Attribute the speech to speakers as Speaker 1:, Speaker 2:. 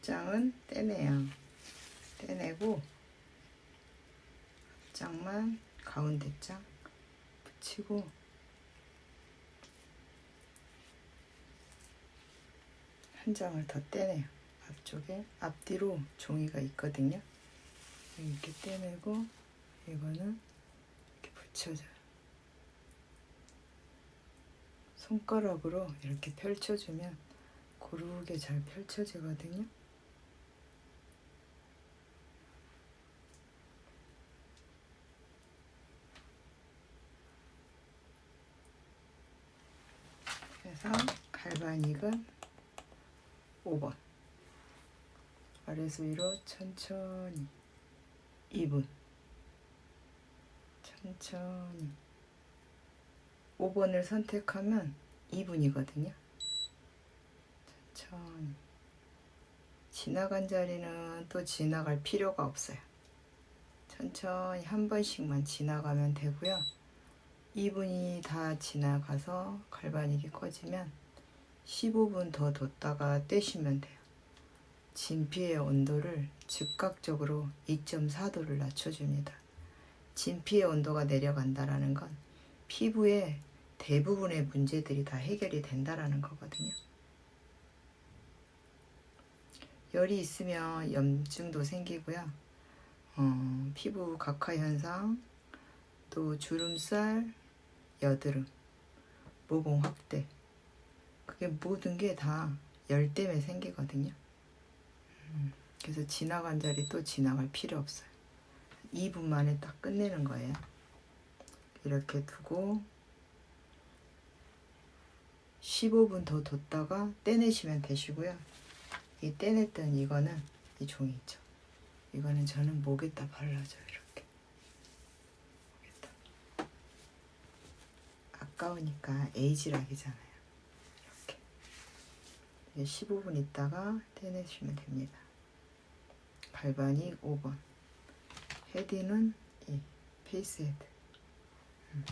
Speaker 1: 빗장은 떼내요. 떼내고 앞장만 가운데 장 붙이고 한 장을 더 떼내요. 앞쪽에 앞뒤로 종이가 있거든요. 이렇게 떼내고 이거는 이렇게 붙여줘요. 손가락으로 이렇게 펼쳐주면 고르게 잘 펼쳐지거든요. 그래서 갈바닉은 5번 아래서 위로 천천히 2분 천천히 5번을 선택하면 2분이거든요. 천천히 지나간 자리는 또 지나갈 필요가 없어요. 천천히 한 번씩만 지나가면 되고요. 2분이 다 지나가서 갈바닉이 꺼지면 15분 더 뒀다가 떼시면 돼요. 진피의 온도를 즉각적으로 2.4도를 낮춰줍니다. 진피의 온도가 내려간다라는 건 피부의 대부분의 문제들이 다 해결이 된다라는 거거든요. 열이 있으면 염증도 생기고요. 어, 피부 각화 현상, 또 주름살, 여드름, 모공 확대. 그게 모든 게 다 열 때문에 생기거든요. 음, 그래서 지나간 자리 또 지나갈 필요 없어요. 2분 만에 딱 끝내는 거예요. 이렇게 두고 15분 더 뒀다가 떼내시면 되시고요. 이 떼냈던 이거는 이 종이 있죠. 이거는 저는 목에다 발라줘요. 이렇게. 목에다. 아까우니까 에이지락이잖아요. 이렇게. 이제 15분 있다가 떼내시면 됩니다. 갈바닉 5번. 헤디는 이 페이스 헤드. 음.